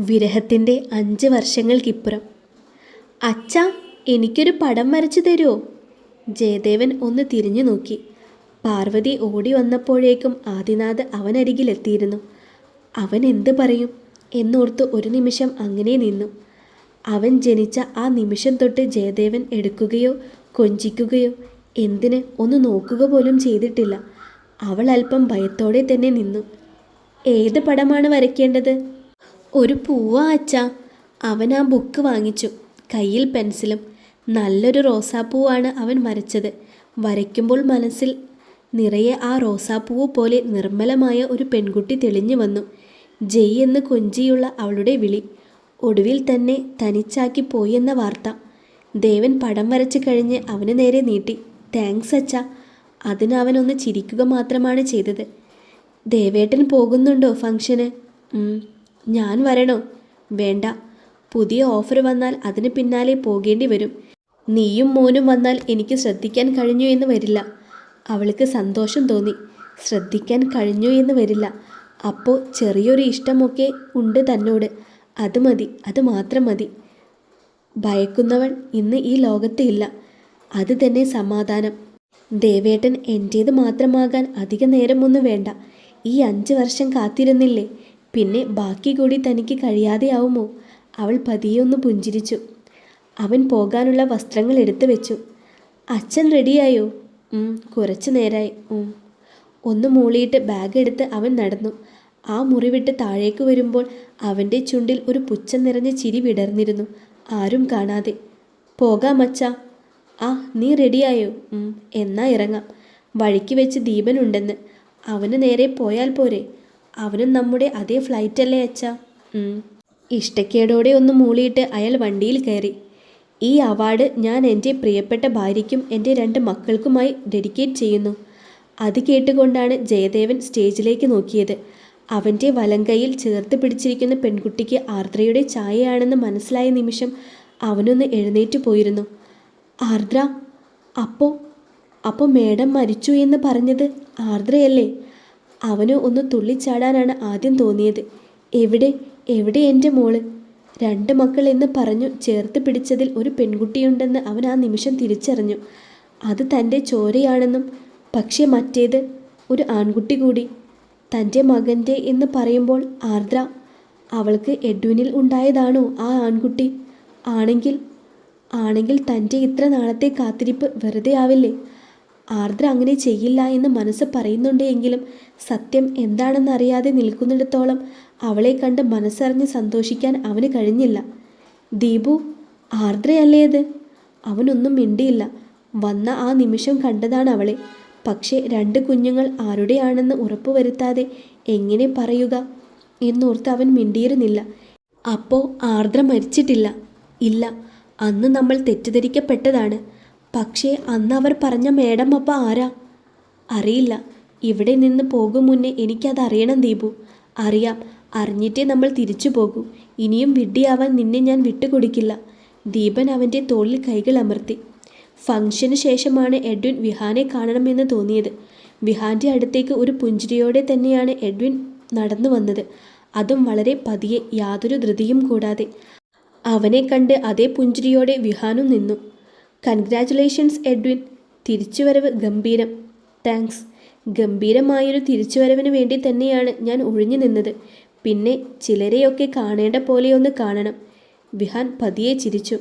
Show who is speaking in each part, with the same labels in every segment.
Speaker 1: വിരഹത്തിന്റെ അഞ്ച് വർഷങ്ങൾക്കിപ്പുറം. അച്ഛ എനിക്കൊരു പടം വരച്ചു തരുമോ ജയദേവൻ ഒന്ന് തിരിഞ്ഞു നോക്കി. പാർവതി ഓടി വന്നപ്പോഴേക്കും ആദിനാഥ് അവനരികിലെത്തിയിരുന്നു. അവൻ എന്ത് പറയും? എന്നോർത്ത് ഒരു നിമിഷം അങ്ങനെ നിന്നു. അവൻ ജനിച്ച ആ നിമിഷം തൊട്ട് ജയദേവൻ എടുക്കുകയോ കൊഞ്ചിക്കുകയോ എന്തിന് ഒന്ന് നോക്കുക പോലും ചെയ്തിട്ടില്ല. അവൾ അല്പം ഭയത്തോടെ തന്നെ നിന്നു. ഏത് പടമാണ് വരയ്ക്കേണ്ടത്? ഒരു പൂവ അച്ഛാ. അവൻ ആ ബുക്ക് വാങ്ങിച്ചു. കയ്യിൽ പെൻസിലും. നല്ലൊരു റോസാപ്പൂവാണ് അവൻ വരച്ചത്. വരയ്ക്കുമ്പോൾ മനസ്സിൽ നിറയെ ആ റോസാപ്പൂവ് പോലെ നിർമ്മലമായ ഒരു പെൺകുട്ടി തെളിഞ്ഞു വന്നു. ജയ് എന്ന് കൊഞ്ചിയുള്ള അവളുടെ വിളി. ഒടുവിൽ തന്നെ തനിച്ചാക്കി പോയെന്ന വാർത്ത. ദേവൻ പടം വരച്ചു കഴിഞ്ഞ് അവന് നേരെ നീട്ടി. താങ്ക്സ് അച്ഛ. അതിന് അവനൊന്ന് ചിരിക്കുക മാത്രമാണ് ചെയ്തത്. ദേവേട്ടൻ പോകുന്നുണ്ടോ ഫംഗ്ഷന്? ഞാൻ വരണോ? വേണ്ട. പുതിയ ഓഫർ വന്നാൽ അതിന് പിന്നാലെ പോകേണ്ടി വരും. നീയും മോനും വന്നാൽ എനിക്ക് ശ്രദ്ധിക്കാൻ കഴിഞ്ഞു എന്ന് വരില്ല. അവൾക്ക് സന്തോഷം തോന്നി. ശ്രദ്ധിക്കാൻ കഴിഞ്ഞു എന്ന് വരില്ല. അപ്പോൾ ചെറിയൊരു ഇഷ്ടമൊക്കെ ഉണ്ട് തന്നോട്. അത് മതി അത് മാത്രം മതി. ഭയക്കുന്നവൻ ഇന്ന് ഈ ലോകത്ത് ഇല്ല. അത് തന്നെ സമാധാനം. ദേവേട്ടൻ എന്റേത് മാത്രമാകാൻ അധിക നേരമൊന്നും വേണ്ട. ഈ അഞ്ച് വർഷം കാത്തിരുന്നില്ലേ? പിന്നെ ബാക്കി കൂടി തനിക്ക് കഴിയാതെയാവുമോ? അവൾ പതിയെ ഒന്ന് പുഞ്ചിരിച്ചു. അവൻ പോകാനുള്ള വസ്ത്രങ്ങൾ എടുത്തു വെച്ചു. അച്ഛൻ റെഡിയായോ? കുറച്ചു നേരായി. ഒന്ന് മൂളിയിട്ട് ബാഗ് എടുത്ത് അവൻ നടന്നു. ആ മുറി വിട്ട് താഴേക്ക് വരുമ്പോൾ അവന്റെ ചുണ്ടിൽ ഒരു പുച്ഛം നിറഞ്ഞ ചിരി വിടർന്നിരുന്നു. ആരും കാണാതെ. പോകാം അച്ഛ. ആ നീ റെഡിയായോ? എന്നാ ഇറങ്ങാം. വഴിക്ക് വെച്ച് ദീപനുണ്ടെന്ന് അവന് നേരെ പോയാൽ പോരെ. അവനും നമ്മുടെ അതേ ഫ്ലൈറ്റ് അല്ലേ അച്ച ഇഷ്ടക്കേടോടെ ഒന്ന് മൂളിയിട്ട് അയാൾ വണ്ടിയിൽ കയറി. ഈ അവാർഡ് ഞാൻ എന്റെ പ്രിയപ്പെട്ട ഭാര്യയ്ക്കും എന്റെ രണ്ട് മക്കൾക്കുമായി ഡെഡിക്കേറ്റ് ചെയ്യുന്നു. അത് കേട്ടുകൊണ്ടാണ് ജയദേവൻ സ്റ്റേജിലേക്ക് നോക്കിയത്. അവന്റെ വലങ്കയിൽ ചേർത്ത് പിടിച്ചിരിക്കുന്ന പെൺകുട്ടിക്ക് ആർദ്രയുടെ ചായയാണെന്ന് മനസ്സിലായ നിമിഷം അവനൊന്ന് എഴുന്നേറ്റ് പോയിരുന്നു. ആർദ്ര അപ്പോ അപ്പോൾ മേഡം മരിച്ചു എന്ന് പറഞ്ഞത് ആർദ്രയല്ലേ? അവന് ഒന്ന് തുള്ളിച്ചാടാനാണ് ആദ്യം തോന്നിയത്. എവിടെ എവിടെ എന്റെ മോൾ? രണ്ട് മക്കൾ എന്ന് പറഞ്ഞു ചേർത്ത് പിടിച്ചതിൽ ഒരു പെൺകുട്ടിയുണ്ടെന്ന് അവൻ ആ നിമിഷം തിരിച്ചറിഞ്ഞു. അത് തന്റെ ചോരയാണെന്നും പക്ഷേ മറ്റേത് ഒരു ആൺകുട്ടി കൂടി. തന്റെ മകന്റെ എന്ന് പറയുമ്പോൾ ആർദ്ര അവൾക്ക് എഡ്വിനിൽ ഉണ്ടായതാണോ ആ ആൺകുട്ടി? ആണെങ്കിൽ ആണെങ്കിൽ തന്റെ ഇത്ര നാളത്തെ കാത്തിരിപ്പ് വെറുതെ ആവില്ലേ? ആർദ്ര അങ്ങനെ ചെയ്യില്ല എന്ന് മനസ്സ് പറയുന്നുണ്ടെങ്കിലും സത്യം എന്താണെന്നറിയാതെ നിൽക്കുന്നിടത്തോളം അവളെ കണ്ട് മനസ്സറിഞ്ഞ് സന്തോഷിക്കാൻ അവന് കഴിഞ്ഞില്ല. ദീപു ആർദ്രയല്ലേ അത് അവനൊന്നും മിണ്ടിയില്ല. വന്ന ആ നിമിഷം കണ്ടതാണ് അവളെ. പക്ഷേ രണ്ട് കുഞ്ഞുങ്ങൾ ആരുടെയാണെന്ന് ഉറപ്പുവരുത്താതെ എങ്ങനെ പറയുക എന്നോർത്ത് അവൻ മിണ്ടിയിരുന്നില്ല. അപ്പോൾ ആർദ്ര മരിച്ചിട്ടില്ല. ഇല്ല അന്ന് നമ്മൾ തെറ്റിദ്ധരിക്കപ്പെട്ടതാണ്. പക്ഷേ അന്ന് അവർ പറഞ്ഞ മേഡം അപ്പ ആരാ? അറിയില്ല. ഇവിടെ നിന്ന് പോകും മുന്നേ എനിക്കത് അറിയണം ദീപു. അറിയാം. അറിഞ്ഞിട്ടേ നമ്മൾ തിരിച്ചു പോകൂ. ഇനിയും വിഡ്ഢിയാവാൻ നിന്നെ ഞാൻ വിട്ടുകൊടുക്കില്ല. ദീപൻ അവന്റെ തോളിൽ കൈകൾ അമർത്തി. ഫംഗ്ഷന് ശേഷമാണ് എഡ്വിൻ വിഹാനെ കാണണമെന്ന് തോന്നിയത്. വിഹാന്റെ അടുത്തേക്ക് ഒരു പുഞ്ചിരിയോടെ തന്നെയാണ് എഡ്വിൻ നടന്നു വന്നത്. അതും വളരെ പതിയെ യാതൊരു ധൃതിയും കൂടാതെ. അവനെ കണ്ട് അതേ പുഞ്ചിരിയോടെ വിഹാനും നിന്നു. Congratulations Edwin. തിരിച്ചുവരവ് ഗംഭീരം. താങ്ക്സ്. ഗംഭീരമായൊരു തിരിച്ചുവരവിന് വേണ്ടി തന്നെയാണ് ഞാൻ ഒഴിഞ്ഞു നിന്നത്. പിന്നെ ചിലരെയൊക്കെ കാണേണ്ട പോലെയൊന്ന് കാണണം. വിഹാൻ പതിയെ ചിരിച്ചു.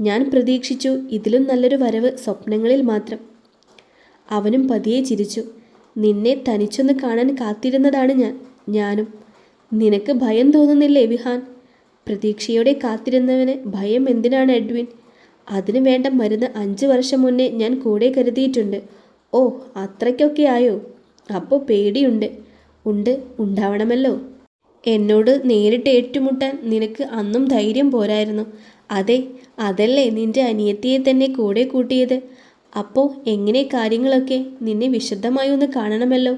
Speaker 1: ഞാൻ പ്രതീക്ഷിച്ചു ഇതിലും നല്ലൊരു വരവ് സ്വപ്നങ്ങളിൽ മാത്രം. അവനും പതിയെ ചിരിച്ചു. നിന്നെ തനിച്ചൊന്ന് കാണാൻ കാത്തിരുന്നതാണ് ഞാൻ ഞാനും. നിനക്ക് ഭയം തോന്നുന്നില്ലേ വിഹാൻ? പ്രതീക്ഷയോടെ കാത്തിരുന്നവന് ഭയം എന്തിനാണ് എഡ്വിൻ? അതിനു വേണ്ട മരുന്ന് അഞ്ച് വർഷം മുന്നേ ഞാൻ കൂടെ കരുതിയിട്ടുണ്ട്. ഓ അത്രയ്ക്കൊക്കെ ആയോ? അപ്പോൾ പേടിയുണ്ട്. ഉണ്ട് ഉണ്ടാവണമല്ലോ. എന്നോട് നേരിട്ട് ഏറ്റുമുട്ടാൻ നിനക്ക് അന്നും ധൈര്യം പോരായിരുന്നു. അതെ അതല്ലേ നിന്റെ അനിയത്തിയെ തന്നെ കൂടെ കൂട്ടിയത്. അപ്പോൾ എങ്ങനെ കാര്യങ്ങളൊക്കെ നിന്നെ വിശദമായി ഒന്ന് കാണണമല്ലോ?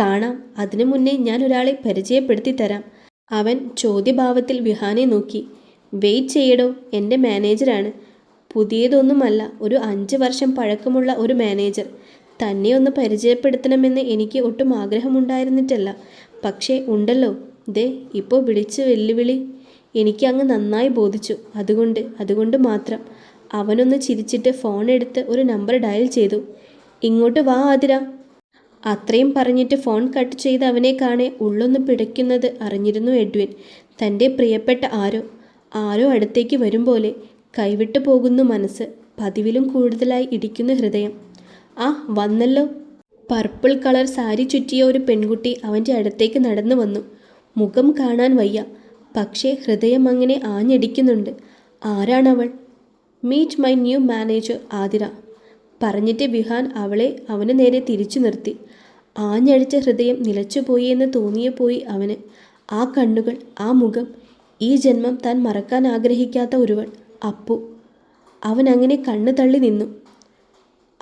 Speaker 1: കാണാം അതിനു മുന്നേ ഞാൻ ഒരാളെ പരിചയപ്പെടുത്തി തരാം. അവൻ ചോദ്യഭാവത്തിൽ വിഹാനെ നോക്കി. വെയിറ്റ് ചെയ്യടോ എന്റെ മാനേജറാണ്. പുതിയതൊന്നുമല്ല ഒരു അഞ്ച് വർഷം പഴക്കമുള്ള ഒരു മാനേജർ. തന്നെ ഒന്ന് പരിചയപ്പെടുത്തണമെന്ന് എനിക്ക് ഒട്ടും ആഗ്രഹമുണ്ടായിരുന്നിട്ടല്ല. പക്ഷേ ഉണ്ടല്ലോ. ദേ ഇപ്പോൾ വിളിച്ച് വെല്ലുവിളി. എനിക്ക് അങ്ങ് നന്നായി ബോധിച്ചു. അതുകൊണ്ട് അതുകൊണ്ട് മാത്രം. അവനൊന്ന് ചിരിച്ചിട്ട് ഫോൺ എടുത്ത് ഒരു നമ്പർ ഡയൽ ചെയ്തു. ഇങ്ങോട്ട് വാ ആതിര. അത്രയും പറഞ്ഞിട്ട് ഫോൺ കട്ട് ചെയ്ത് അവനെ കാണെ ഉള്ളൊന്ന് പിടയ്ക്കുന്നത് അറിഞ്ഞിരുന്നു എഡ്വിൻ. തന്റെ പ്രിയപ്പെട്ട ആരോ. ആരോ അടുത്തേക്ക് വരും പോലെ കൈവിട്ടു പോകുന്നു മനസ്സ്. പതിവിലും കൂടുതലായി ഇടിക്കുന്ന ഹൃദയം. ആ വന്നല്ലോ. പർപ്പിൾ കളർ സാരി ചുറ്റിയ ഒരു പെൺകുട്ടി അവന്റെ അടുത്തേക്ക് നടന്നു വന്നു. മുഖം കാണാൻ വയ്യ. പക്ഷേ ഹൃദയം അങ്ങനെ ആഞ്ഞടിക്കുന്നുണ്ട്. ആരാണവൾ? Meet my new manager Athira. പറഞ്ഞിട്ട് വിഹാൻ അവളെ അവന് നേരെ തിരിച്ചു നിർത്തി. ആഞ്ഞടിച്ച ഹൃദയം നിലച്ചുപോയി എന്ന് തോന്നിയപ്പോയി അവന്. ആ കണ്ണുകൾ ആ മുഖം ഈ ജന്മം താൻ മറക്കാൻ ആഗ്രഹിക്കാത്ത ഒരുവൾ. അപ്പു. അവൻ അങ്ങനെ കണ്ണു തള്ളി നിന്നു.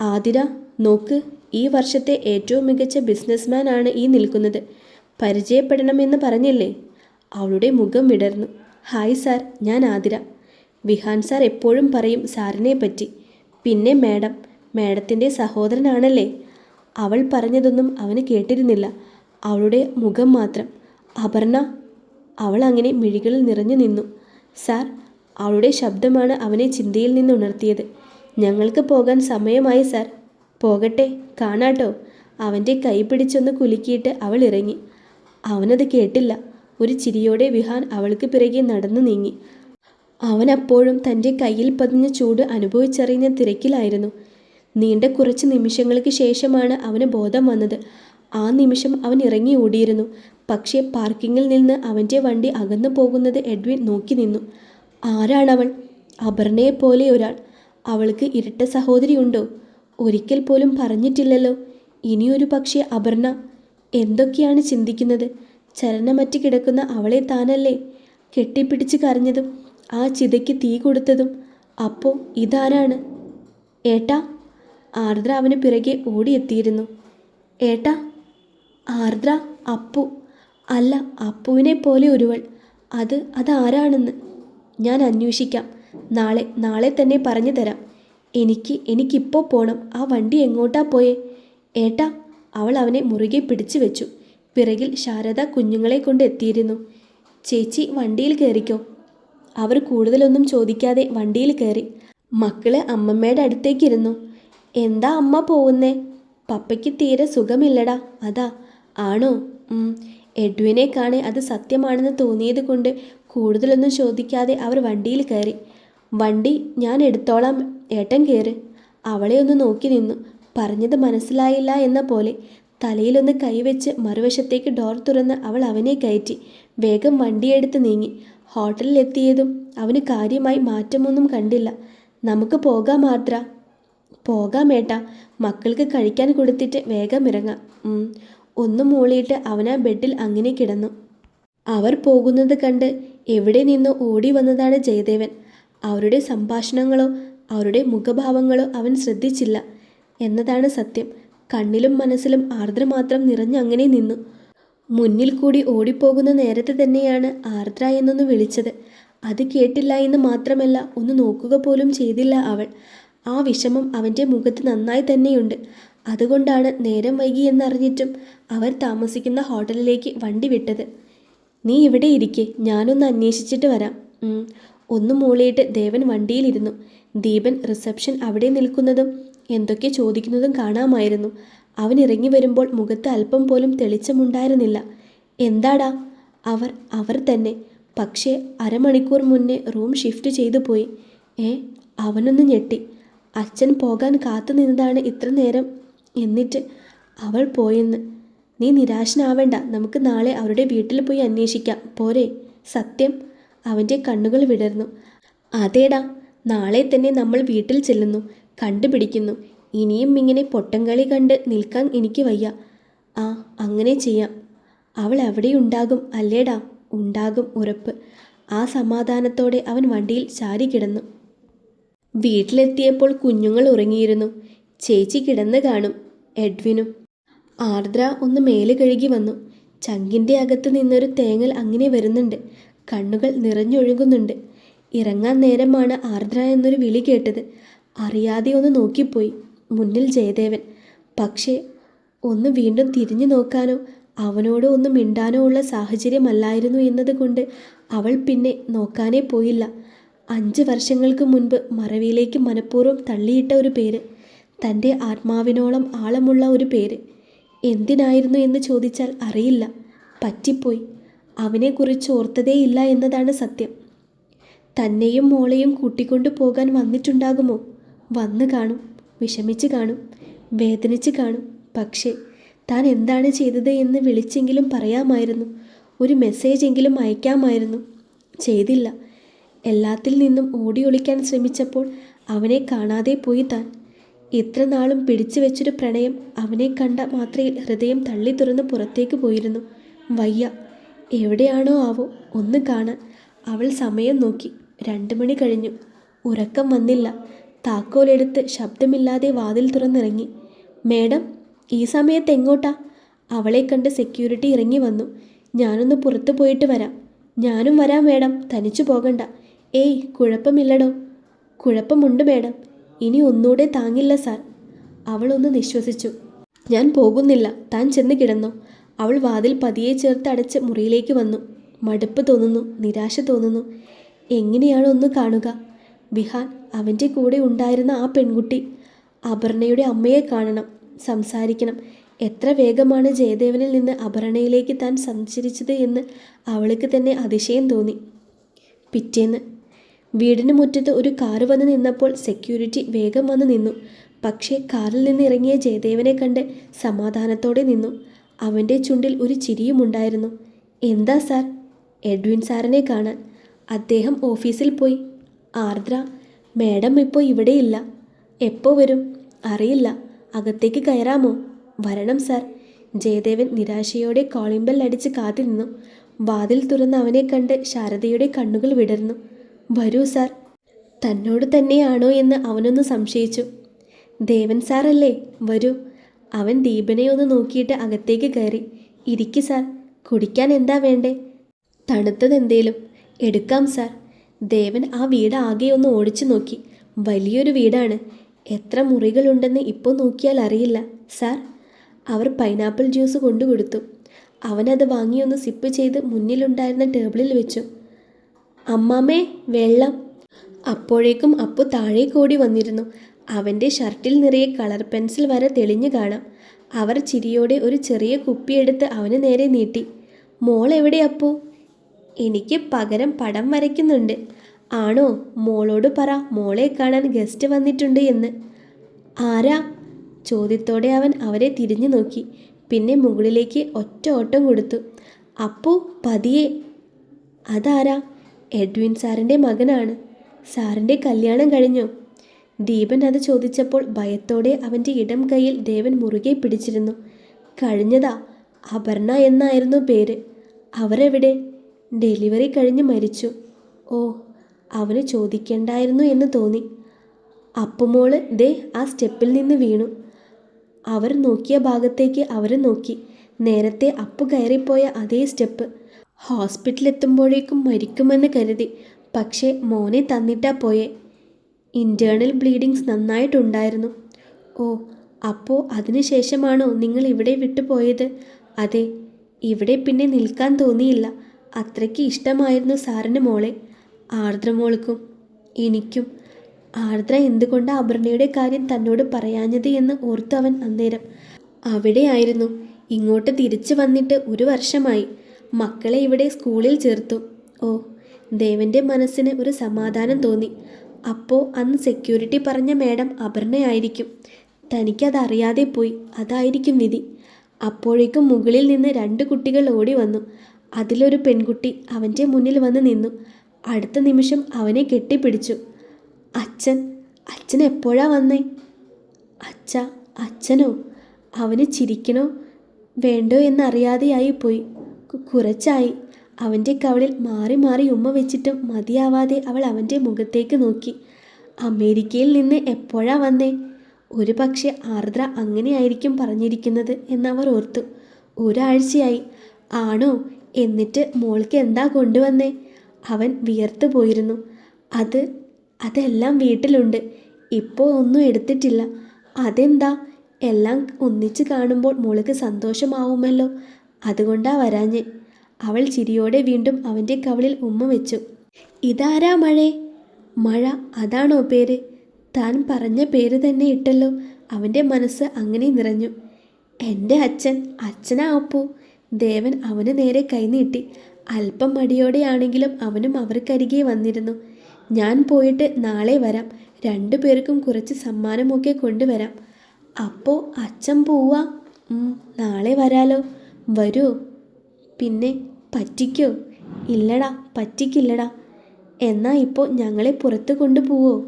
Speaker 1: ആതിര നോക്ക് ഈ വർഷത്തെ ഏറ്റവും മികച്ച ബിസിനസ്മാൻ ആണ് ഈ നിൽക്കുന്നത്. പരിചയപ്പെടണമെന്ന് പറഞ്ഞില്ലേ? അവളുടെ മുഖം വിടർന്നു. ഹായ് സാർ ഞാൻ ആതിര. വിഹാൻ സാർ എപ്പോഴും പറയും സാറിനെ പറ്റി. പിന്നെ മാഡം മാഡത്തിന്റെ സഹോദരനാണല്ലേ? അവൾ പറഞ്ഞതൊന്നും അവന് കേട്ടിരുന്നില്ല. അവളുടെ മുഖം മാത്രം. അപർണ അവൾ അങ്ങനെ മിഴികളിൽ നിറഞ്ഞു നിന്നു. സാർ അവളുടെ ശബ്ദമാണ് അവനെ ചിന്തയിൽ നിന്ന് ഉണർത്തിയത് ഞങ്ങൾക്ക് പോകാൻ സമയമായി സാർ. പോകട്ടെ കാണാട്ടോ. അവന്റെ കൈ പിടിച്ചൊന്ന് കുലുക്കിയിട്ട് അവൾ ഇറങ്ങി. അവനത് കേട്ടില്ല. ഒരു ചിരിയോടെ വിഹാൻ അവൾക്ക് പിറകെ നടന്നു നീങ്ങി. അവൻ അപ്പോഴും തന്റെ കയ്യിൽ പതിഞ്ഞ ചൂട് അനുഭവിച്ചറിയുന്ന തിരക്കിലായിരുന്നു. നീണ്ട കുറച്ച് നിമിഷങ്ങൾക്ക് ശേഷമാണ് അവന് ബോധം വന്നത്. ആ നിമിഷം അവൻ ഇറങ്ങി ഓടിയിരുന്നു. പക്ഷേ പാർക്കിങ്ങിൽ നിന്ന് അവന്റെ വണ്ടി അകന്നു പോകുന്നത് എഡ്വിൻ നോക്കി നിന്നു. ആരാണവൾ? അപർണയെ പോലെ ഒരാൾ. അവൾക്ക് ഇരട്ട സഹോദരിയുണ്ടോ? ഒരിക്കൽ പോലും പറഞ്ഞിട്ടില്ലല്ലോ. ഇനിയൊരു പക്ഷേ അപർണ. എന്തൊക്കെയാണ് ചിന്തിക്കുന്നത്? ചലനമറ്റ് കിടക്കുന്ന അവളെ താനല്ലേ? കെട്ടിപ്പിടിച്ച് കരഞ്ഞതും ആ ചിതയ്ക്ക് തീ കൊടുത്തതും. അപ്പോൾ ഇതാരാണ്? ഏട്ടാ? ആർദ്ര അവന് പിറകെ ഓടിയെത്തിയിരുന്നു. ഏട്ടാ? ആർദ്ര? അപ്പു. അല്ല അപ്പുവിനെ പോലെ ഒരുവൾ. അത് അതാരാണെന്ന്? ഞാൻ അന്വേഷിക്കാം. നാളെ നാളെ തന്നെ പറഞ്ഞു തരാം. എനിക്ക് എനിക്കിപ്പോൾ പോകണം ആ വണ്ടി എങ്ങോട്ടാ പോയേ? ഏട്ടാ അവൾ അവനെ മുറുകെ പിടിച്ചു വെച്ചു. പിറകിൽ ശാരദ കുഞ്ഞുങ്ങളെ കൊണ്ട് എത്തിയിരുന്നു. ചേച്ചി വണ്ടിയിൽ കയറിക്കോ അവർ കൂടുതലൊന്നും ചോദിക്കാതെ വണ്ടിയിൽ കയറി മക്കൾ അമ്മമ്മയുടെ അടുത്തേക്കിരുന്നു. എന്താ അമ്മ പോകുന്നേ? പപ്പയ്ക്ക് തീരെ സുഖമില്ലടാ. അതാ ആണോ? എഡ്വിനെ കാണെ അത് സത്യമാണെന്ന് തോന്നിയത് കൊണ്ട് കൂടുതലൊന്നും ചോദിക്കാതെ അവർ വണ്ടിയിൽ കയറി. വണ്ടി ഞാൻ എടുത്തോളാം ഏട്ടൻ കയറ് അവളെ ഒന്ന് നോക്കി നിന്നു. പറഞ്ഞത് മനസ്സിലായില്ല എന്ന പോലെ തലയിലൊന്ന് കൈവച്ച് മറുവശത്തേക്ക് ഡോർ തുറന്ന് അവൾ അവനെ കയറ്റി. വേഗം വണ്ടിയെടുത്ത് നീങ്ങി. ഹോട്ടലിലെത്തിയതും അവന് കാര്യമായി മാറ്റമൊന്നും കണ്ടില്ല. നമുക്ക് പോകാം മാത്ര പോകാം ഏട്ടാ. മക്കൾക്ക് കഴിക്കാൻ കൊടുത്തിട്ട് വേഗം ഇറങ്ങാം. ഒന്നും മൂളിയിട്ട് അവനാ ബെഡിൽ അങ്ങനെ കിടന്നു. അവർ പോകുന്നത് കണ്ട് എവിടെ നിന്നോ ഓടി വന്നതാണ് ജയദേവൻ. അവരുടെ സംഭാഷണങ്ങളോ അവരുടെ മുഖഭാവങ്ങളോ അവൻ ശ്രദ്ധിച്ചില്ല. എന്നതാണ് സത്യം. കണ്ണിലും മനസ്സിലും ആർദ്ര മാത്രം നിറഞ്ഞങ്ങനെ നിന്നു. മുന്നിൽ കൂടി ഓടിപ്പോകുന്ന നേരത്തെ തന്നെയാണ് ആർദ്ര എന്നൊന്ന് വിളിച്ചത്. അത് കേട്ടില്ല എന്ന് മാത്രമല്ല ഒന്ന് നോക്കുക പോലും ചെയ്തില്ല അവൾ. ആ വിഷമം അവന്റെ മുഖത്ത് നന്നായി തന്നെയുണ്ട്. അതുകൊണ്ടാണ് നേരം വൈകി എന്നറിഞ്ഞിട്ടും അവർ താമസിക്കുന്ന ഹോട്ടലിലേക്ക് വണ്ടി വിട്ടത്. നീ ഇവിടെ ഇരിക്കെ ഞാനൊന്ന് അന്വേഷിച്ചിട്ട് വരാം. ഒന്ന് മൂളിയിട്ട് ദേവൻ വണ്ടിയിലിരുന്നു. ദീപൻ റിസപ്ഷൻ അവിടെ നിൽക്കുന്നതും എന്തൊക്കെ ചോദിക്കുന്നതും കാണാമായിരുന്നു. അവൻ ഇറങ്ങി വരുമ്പോൾ മുഖത്ത് അല്പം പോലും തെളിച്ചമുണ്ടായിരുന്നില്ല. എന്താടാ? അവർ അവർ തന്നെ. പക്ഷേ അരമണിക്കൂർ മുന്നേ റൂം ഷിഫ്റ്റ് ചെയ്തു പോയി. ഏ? അവനൊന്ന് ഞെട്ടി. അച്ഛൻ പോകാൻ കാത്തു നിന്നതാണ് ഇത്ര നേരം. എന്നിട്ട് അവൾ പോയെന്ന്. നീ നിരാശനാവേണ്ട. നമുക്ക് നാളെ അവരുടെ വീട്ടിൽ പോയി അന്വേഷിക്കാം. പോരെ. സത്യം. അവന്റെ കണ്ണുകൾ വിടർന്നു. അതേടാ. നാളെ തന്നെ നമ്മൾ വീട്ടിൽ ചെല്ലുന്നു. കണ്ടുപിടിക്കുന്നു. ഇനിയും ഇങ്ങനെ പൊട്ടംകളി കണ്ട് നിൽക്കാൻ എനിക്ക് വയ്യ. ആ അങ്ങനെ ചെയ്യാം. അവൾ എവിടെയുണ്ടാകും അല്ലേടാ? ഉണ്ടാകും ഉറപ്പ്. ആ സമാധാനത്തോടെ അവൻ വണ്ടിയിൽ ചാരി കിടന്നു. വീട്ടിലെത്തിയപ്പോൾ കുഞ്ഞുങ്ങൾ ഉറങ്ങിയിരുന്നു. ചേച്ചി കിടന്ന് കാണും. എഡ്വിനും ആർദ്ര ഒന്ന് മേൽ കഴുകി വന്നു. ചങ്കിന്റെ അകത്ത് നിന്നൊരു തേങ്ങൽ അങ്ങനെ വരുന്നുണ്ട്. കണ്ണുകൾ നിറഞ്ഞൊഴുകുന്നുണ്ട്. ഇറങ്ങാൻ നേരമാണ് ആർദ്ര എന്നൊരു വിളി കേട്ടത്. അറിയാതെ ഒന്ന് നോക്കിപ്പോയി. മുന്നിൽ ജയദേവൻ. പക്ഷേ ഒന്ന് വീണ്ടും തിരിഞ്ഞു നോക്കാനോ അവനോട് ഒന്ന് മിണ്ടാനോ ഉള്ള സാഹചര്യമല്ലായിരുന്നു എന്നതുകൊണ്ട് അവൾ പിന്നെ നോക്കാനേ പോയില്ല. അഞ്ച് വർഷങ്ങൾക്ക് മുൻപ് മറവിയിലേക്ക് മനഃപൂർവം തള്ളിയിട്ട ഒരു പേര്. തന്റെ ആത്മാവിനോളം ആഴമുള്ള ഒരു പേര്. എന്തിനായിരുന്നു എന്ന് ചോദിച്ചാൽ അറിയില്ല. പറ്റിപ്പോയി. അവനെക്കുറിച്ച് ഓർത്തതേയില്ല എന്നതാണ് സത്യം. തന്നെയും മോളെയും കൂട്ടിക്കൊണ്ടു പോകാൻ വന്നിട്ടുണ്ടാകുമോ? വന്നു കാണും. വിഷമിച്ച് കാണും. വേദനിച്ച് കാണും. പക്ഷേ താൻ എന്താണ് ചെയ്തത് എന്ന് വിളിച്ചെങ്കിലും പറയാമായിരുന്നു. ഒരു മെസ്സേജ് എങ്കിലും അയക്കാമായിരുന്നു. ചെയ്തില്ല. എല്ലാത്തിൽ നിന്നും ഓടിയൊളിക്കാൻ ശ്രമിച്ചപ്പോൾ അവനെ കാണാതെ പോയി താൻ. ഇത്ര നാളും പിടിച്ചു വെച്ചൊരു പ്രണയം അവനെ കണ്ട മാത്രയിൽ ഹൃദയം തള്ളി തുറന്ന് പുറത്തേക്ക് പോയിരുന്നു. വയ്യ എവിടെയാണോ ആവോ ഒന്ന് കാണാൻ. അവൾ സമയം നോക്കി. രണ്ടു മണി കഴിഞ്ഞു. ഉറക്കം വന്നില്ല. താക്കോലെടുത്ത് ശബ്ദമില്ലാതെ വാതിൽ തുറന്നിറങ്ങി. മേഡം ഈ സമയത്ത് എങ്ങോട്ടാ? അവളെ കണ്ട് സെക്യൂരിറ്റി ഇറങ്ങി വന്നു. ഞാനൊന്ന് പുറത്തു പോയിട്ട് വരാം. ഞാനും വരാം മേഡം. തനിച്ചു പോകണ്ട. ഏയ് കുഴപ്പമില്ലടോ. കുഴപ്പമുണ്ട് മേഡം. ഇനി ഒന്നുകൂടെ താങ്ങില്ല സാർ. അവളൊന്ന് നിശ്വസിച്ചു. ഞാൻ പോകുന്നില്ല. താൻ ചെന്ന് കിടന്നോ. അവൾ വാതിൽ പതിയെ ചേർത്ത് അടച്ച് മുറിയിലേക്ക് വന്നു. മടുപ്പ് തോന്നുന്നു നിരാശ തോന്നുന്നു. എങ്ങനെയാണ് ഒന്ന് കാണുക? വിഹാൻ അവന്റെ കൂടെ ഉണ്ടായിരുന്ന ആ പെൺകുട്ടി അപർണയുടെ അമ്മയെ കാണണം സംസാരിക്കണം. എത്ര വേഗമാണ് ജയദേവനിൽ നിന്ന് അപർണയിലേക്ക് താൻ സഞ്ചരിച്ചത് എന്ന് അവൾക്ക് തന്നെ അതിശയം തോന്നി. പിറ്റേന്ന് വീടിന് മുറ്റത്ത് ഒരു കാറ് വന്ന് നിന്നപ്പോൾ സെക്യൂരിറ്റി വേഗം വന്ന് നിന്നു. പക്ഷേ കാറിൽ നിന്ന് ഇറങ്ങിയ ജയദേവനെ കണ്ട് സമാധാനത്തോടെ നിന്നു. അവന്റെ ചുണ്ടിൽ ഒരു ചിരിയുമുണ്ടായിരുന്നു എന്താ സാർ? എഡ്വിൻ സാറിനെ കാണാൻ. അദ്ദേഹം ഓഫീസിൽ പോയി. ആർദ്ര മേഡം ഇപ്പോൾ ഇവിടെയില്ല. എപ്പോൾ വരും? അറിയില്ല. അകത്തേക്ക് കയറാമോ? വരണം സാർ. ജയദേവൻ നിരാശയോടെ കോളിംബെൽ അടിച്ച് കാത്തിരുന്നു. വാതിൽ തുറന്ന് അവനെ കണ്ട് ശാരദയുടെ കണ്ണുകൾ വിടർന്നു. വരൂ സാർ. തന്നോട് തന്നെയാണോ എന്ന് അവനൊന്ന് സംശയിച്ചു. ദേവൻ സാറല്ലേ വരൂ. അവൻ ദീപനെ ഒന്ന് നോക്കിയിട്ട് അകത്തേക്ക് കയറി. ഇരിക്കു സാർ കുടിക്കാൻ എന്താ വേണ്ടേ? തണുത്തതെന്തേലും. എടുക്കാം സാർ. ദേവൻ ആ വീട് ആകെ ഒന്ന് ഓടിച്ചു നോക്കി. വലിയൊരു വീടാണ്. എത്ര മുറികളുണ്ടെന്ന് ഇപ്പോൾ നോക്കിയാൽ അറിയില്ല സാർ. അവർ പൈനാപ്പിൾ ജ്യൂസ് കൊണ്ടുകൊടുത്തു. അവനത് വാങ്ങിയൊന്ന് സിപ്പ് ചെയ്ത് മുന്നിലുണ്ടായിരുന്ന ടേബിളിൽ വെച്ചു. അമ്മാമ്മേ വെള്ളം. അപ്പോഴേക്കും അപ്പു താഴേക്ക് ഓടി വന്നിരുന്നു. അവന്റെ ഷർട്ടിൽ നിറയെ കളർ പെൻസിൽ വരെ തെളിഞ്ഞു കാണാം. അവർ ചിരിയോടെ ഒരു ചെറിയ കുപ്പിയെടുത്ത് അവന് നേരെ നീട്ടി. മോൾ എവിടെ അപ്പു? എനിക്ക് പകരം പടം വരയ്ക്കുന്നുണ്ട്. ആണോ? മോളോട് പറ. മോളെ കാണാൻ ഗസ്റ്റ് വന്നിട്ടുണ്ട് എന്ന്. ആരാ? ചോദ്യത്തോടെ അവൻ അവരെ തിരിഞ്ഞു നോക്കി. പിന്നെ മുകളിലേക്ക് ഒറ്റ ഓട്ടം കൊടുത്തു. അപ്പു പതിയെ. അതാരാ? എഡ്വിൻ സാറിന്റെ മകനാണ്. സാറിന്റെ കല്യാണം കഴിഞ്ഞു. ദീപൻ അത് ചോദിച്ചപ്പോൾ ഭയത്തോടെ അവന്റെ ഇടം കൈയിൽ ദേവൻ മുറുകെ പിടിച്ചിരുന്നു. കഴിഞ്ഞതാ അപർണ എന്നായിരുന്നു പേര്. അവരെവിടെ? ഡെലിവറി കഴിഞ്ഞ് മരിച്ചു. ഓ അവന് ചോദിക്കേണ്ടായിരുന്നു എന്ന് തോന്നി. അപ്പുമോൾ ദേ ആ സ്റ്റെപ്പിൽ നിന്ന് വീണു. അവർ നോക്കിയ ഭാഗത്തേക്ക് അവർ നോക്കി. നേരത്തെ അപ്പു കയറിപ്പോയ അതേ സ്റ്റെപ്പ്. ഹോസ്പിറ്റലെത്തുമ്പോഴേക്കും മരിക്കുമെന്ന് കരുതി. പക്ഷേ മോനെ തന്നിട്ടാ പോയെ. Internal bleedings നന്നായിട്ടുണ്ടായിരുന്നു. ഓ അപ്പോൾ അതിനുശേഷമാണോ നിങ്ങൾ ഇവിടെ വിട്ടുപോയത് അതെ ഇവിടെ പിന്നെ നിൽക്കാൻ തോന്നിയില്ല. അത്രയ്ക്ക് ഇഷ്ടമായിരുന്നു സാറിന് മോളെ. ആർദ്രമോൾക്കും എനിക്കും. ആർദ്ര എന്തുകൊണ്ട് അപർണയുടെ കാര്യം തന്നോട് പറയാഞ്ഞത് എന്ന് ഓർത്തു അവൻ അന്നേരം. അവിടെയായിരുന്നു ഇങ്ങോട്ട് തിരിച്ചു വന്നിട്ട് ഒരു വർഷമായി. മക്കളെ ഇവിടെ സ്കൂളിൽ ചേർത്തു. ഓ ദേവന്റെ മനസ്സിന് ഒരു സമാധാനം തോന്നി. അപ്പോൾ അന്ന് സെക്യൂരിറ്റി പറഞ്ഞ മേഡം അപർണയായിരിക്കും. തനിക്കതറിയാതെ പോയി. അതായിരിക്കും വിധി. അപ്പോഴേക്കും മുകളിൽ നിന്ന് രണ്ട് കുട്ടികൾ ഓടി വന്നു. അതിലൊരു പെൺകുട്ടി അവന്റെ മുന്നിൽ വന്ന് നിന്നു. അടുത്ത നിമിഷം അവനെ കെട്ടിപ്പിടിച്ചു. അച്ഛൻ അച്ഛൻ എപ്പോഴാ വന്നേ? അച്ഛ അച്ഛനോ? അവന് ചിരിക്കണോ? വേണ്ടോ എന്നറിയാതെയായി പോയി. കുറച്ചായി. അവന്റെ കവളിൽ മാറി മാറി ഉമ്മ വെച്ചിട്ടും മതിയാവാതെ അവൾ അവന്റെ മുഖത്തേക്ക് നോക്കി. അമേരിക്കയിൽ നിന്ന് എപ്പോഴാ വന്നേ? ഒരു പക്ഷേ ആർദ്ര അങ്ങനെയായിരിക്കും പറഞ്ഞിരിക്കുന്നത് എന്നവർ ഓർത്തു. ഒരാഴ്ചയായി. ആണോ? എന്നിട്ട് മോൾക്ക് എന്താ കൊണ്ടുവന്നേ? അവൻ വിയർത്തു പോയിരുന്നു. അത് അതെല്ലാം വീട്ടിലുണ്ട്. ഇപ്പോൾ ഒന്നും എടുത്തിട്ടില്ല. അതെന്താ? എല്ലാം ഒന്നിച്ച് കാണുമ്പോൾ മോൾക്ക് സന്തോഷമാവുമല്ലോ. അതുകൊണ്ടാ വരാഞ്ഞ്. അവൾ ചിരിയോടെ വീണ്ടും അവന്റെ കവളിൽ ഉമ്മ വെച്ചു. ഇതാരാ മഴേ? മഴ അതാണോ പേര്? താൻ പറഞ്ഞ പേര് തന്നെ ഇട്ടല്ലോ. അവന്റെ മനസ്സ് അങ്ങനെ നിറഞ്ഞു. എന്റെ അച്ഛൻ അച്ഛനാ അപ്പൂ. ദേവൻ അവന് നേരെ കൈനീട്ടി അല്പം മടിയോടെയാണെങ്കിലും അവനും അവർക്കരികെ വന്നിരുന്നു. ഞാൻ പോയിട്ട് നാളെ വരാം. രണ്ടു പേർക്കും കുറച്ച് സമ്മാനമൊക്കെ കൊണ്ടുവരാം. അപ്പോൾ അച്ഛൻ പോവാ? നാളെ വരാലോ. വരൂ. പിന്നെ പറ്റിക്കോ? ഇല്ലടാ പറ്റിക്കില്ലടാ. എന്നാ ഇപ്പോൾ ഞങ്ങളെ പുറത്ത് കൊണ്ടുപോവോ?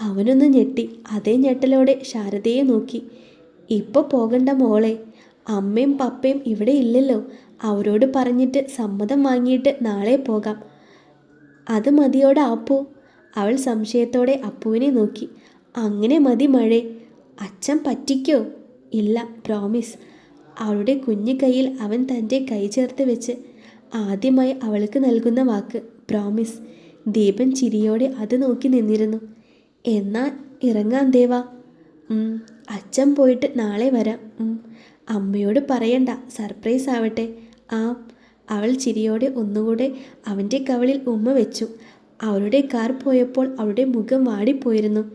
Speaker 1: അവനൊന്ന് ഞെട്ടി. അതേ ഞെട്ടലോടെ ശാരദയെ നോക്കി. ഇപ്പോൾ പോകണ്ട മോളെ അമ്മയും പപ്പയും ഇവിടെ ഇല്ലല്ലോ. അവരോട് പറഞ്ഞിട്ട് സമ്മതം വാങ്ങിയിട്ട് നാളെ പോകാം. അത് മതിയോടെ അപ്പു. അവൾ സംശയത്തോടെ അപ്പുവിനെ നോക്കി. അങ്ങനെ മതി മഴേ. അച്ഛൻ പറ്റിക്കോ? ഇല്ല പ്രോമിസ് അവളുടെ കുഞ്ഞു കയ്യിൽ അവൻ തന്റെ കൈ ചേർത്ത് വെച്ച് ആദ്യമായി അവൾക്ക് നൽകുന്ന വാക്ക് പ്രോമിസ് ദീപൻ ചിരിയോടെ അത് നോക്കി നിന്നിരുന്നു. എന്നാ ഇറങ്ങാൻ ദേവാ. അച്ഛൻ പോയിട്ട് നാളെ വരാം. അമ്മയോട് പറയണ്ട. സർപ്രൈസ് ആവട്ടെ. ആ. അവൾ ചിരിയോടെ ഒന്നുകൂടെ അവന്റെ കവളിൽ ഉമ്മ വെച്ചു. അവളുടെ കാർ പോയപ്പോൾ അവളുടെ മുഖം വാടിപ്പോയിരുന്നു.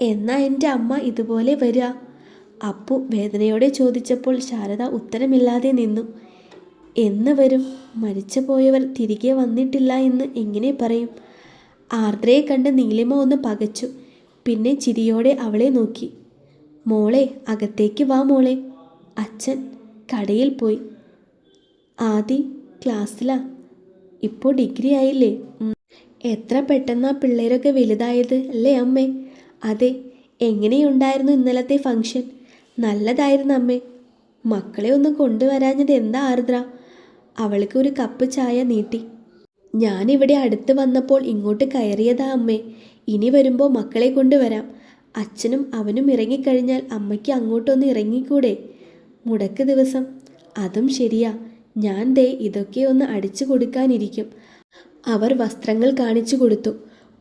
Speaker 1: എന്നാ എന്റെ അമ്മ ഇതുപോലെ വരിക അപ്പു വേദനയോടെ ചോദിച്ചപ്പോൾ ശാരദ ഉത്തരമില്ലാതെ നിന്നു. എന്ന് വരും. മരിച്ചു പോയവർ തിരികെ വന്നിട്ടില്ല എന്ന് എങ്ങനെ പറയും? ആർദ്രയെ കണ്ട് നീലിമ ഒന്ന് പകച്ചു. പിന്നെ ചിരിയോടെ അവളെ നോക്കി. മോളെ അകത്തേക്ക് വാ മോളെ. അച്ഛൻ കടയിൽ പോയി. ആദി ക്ലാസ്സിലാ. ഇപ്പോൾ ഡിഗ്രി ആയില്ലേ? എത്ര പെട്ടെന്നാ പിള്ളേരൊക്കെ വലുതായത് അല്ലേ അമ്മേ? അതെ എങ്ങനെയുണ്ടായിരുന്നു ഇന്നലത്തെ ഫംഗ്ഷൻ? നല്ലതായിരുന്നു അമ്മേ. മക്കളെ ഒന്ന് കൊണ്ടുവരാഞ്ഞത് എന്താ ആർദ്ര? അവൾക്ക് ഒരു കപ്പ് ചായ നീട്ടി. ഞാനിവിടെ അടുത്ത് വന്നപ്പോൾ ഇങ്ങോട്ട് കയറിയതാ അമ്മേ. ഇനി വരുമ്പോൾ മക്കളെ കൊണ്ടുവരാം. അച്ഛനും അവനും ഇറങ്ങിക്കഴിഞ്ഞാൽ അമ്മയ്ക്ക് അങ്ങോട്ടൊന്ന് ഇറങ്ങിക്കൂടെ? മുടക്ക് ദിവസം. അതും ശരിയാ. ഞാൻ ദേ ഇതൊക്കെ ഒന്ന് അടിച്ചു കൊടുക്കാനിരിക്കും. അവർ വസ്ത്രങ്ങൾ കാണിച്ചു കൊടുത്തു.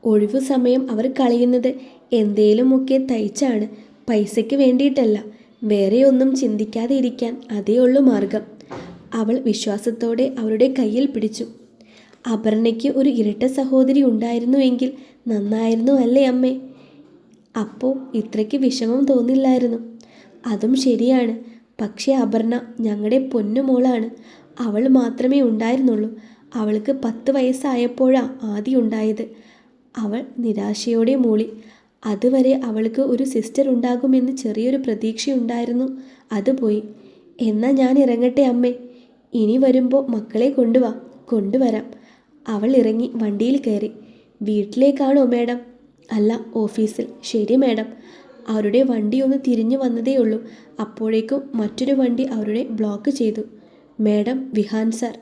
Speaker 1: ഒഴിവു സമയം അവർ കളയുന്നത് എന്തേലുമൊക്കെ തയ്ച്ചാണ്. പൈസയ്ക്ക് വേണ്ടിയിട്ടല്ല. വേറെ ഒന്നും ചിന്തിക്കാതെ ഇരിക്കാൻ അതേ ഉള്ളു മാർഗം. അവൾ വിശ്വാസത്തോടെ അവരുടെ കയ്യിൽ പിടിച്ചു. അപർണയ്ക്ക് ഒരു ഇരട്ട സഹോദരി ഉണ്ടായിരുന്നുവെങ്കിൽ നന്നായിരുന്നു അല്ലേ അമ്മേ? അപ്പോൾ ഇത്രയ്ക്ക് വിഷമം തോന്നില്ലായിരുന്നു. അതും ശരിയാണ്. പക്ഷേ അപർണ ഞങ്ങളുടെ പൊന്നുമോളാണ് അവൾ മാത്രമേ ഉണ്ടായിരുന്നുള്ളൂ. അവൾക്ക് പത്ത് വയസ്സായപ്പോഴാണ് ആദ്യം ഉണ്ടായത്. അവൾ നിരാശയോടെ മൂളി. അതുവരെ അവൾക്ക് ഒരു സിസ്റ്റർ ഉണ്ടാകുമെന്ന് ചെറിയൊരു പ്രതീക്ഷയുണ്ടായിരുന്നു. അത് പോയി. എന്നാ ഞാൻ ഇറങ്ങട്ടെ അമ്മേ. ഇനി വരുമ്പോൾ മക്കളെ കൊണ്ടുവാ. കൊണ്ടുവരാം. അവൾ ഇറങ്ങി വണ്ടിയിൽ കയറി. വീട്ടിലേക്കാണോ മേഡം? അല്ല ഓഫീസിൽ. ശരി മേഡം. അവരുടെ വണ്ടി ഒന്ന് തിരിഞ്ഞു വന്നതേയുള്ളൂ അപ്പോഴേക്കും മറ്റൊരു വണ്ടി അവരുടെ ബ്ലോക്ക് ചെയ്തു. മേഡം വിഹാൻ സാർ